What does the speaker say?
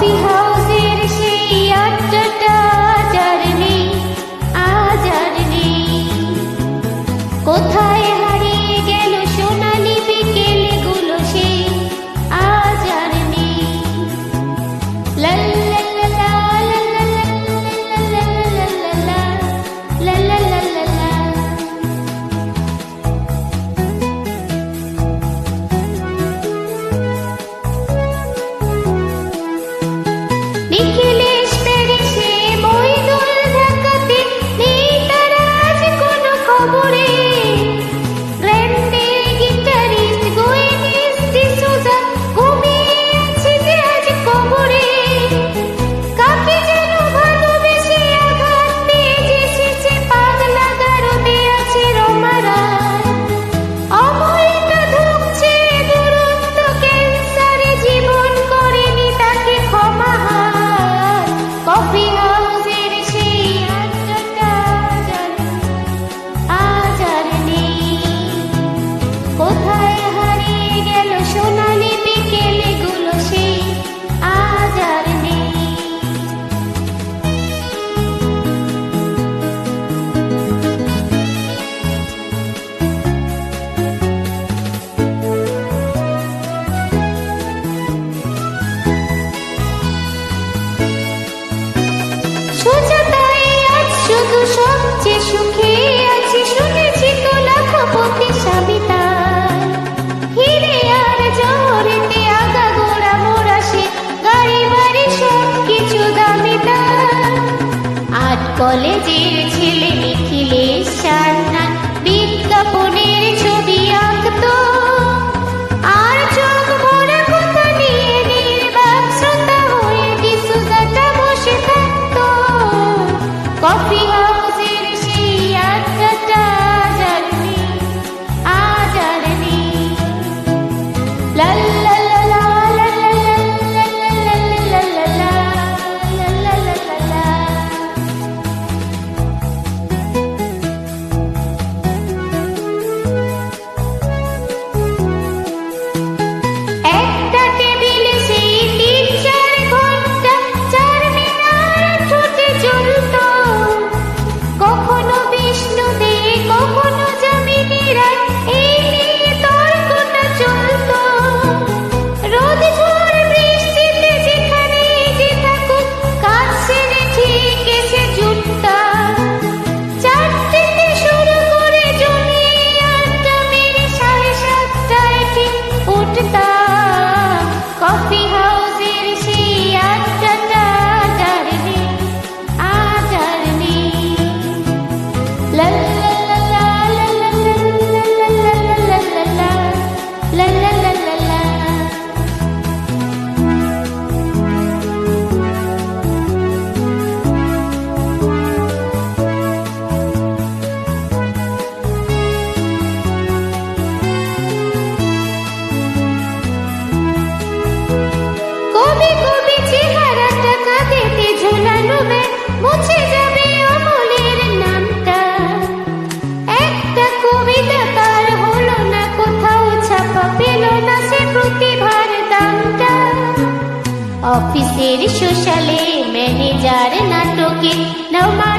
We have. Nikhil বলে যে অফিসের সোশ্যালে ম্যানেজার নাটকে নমারায়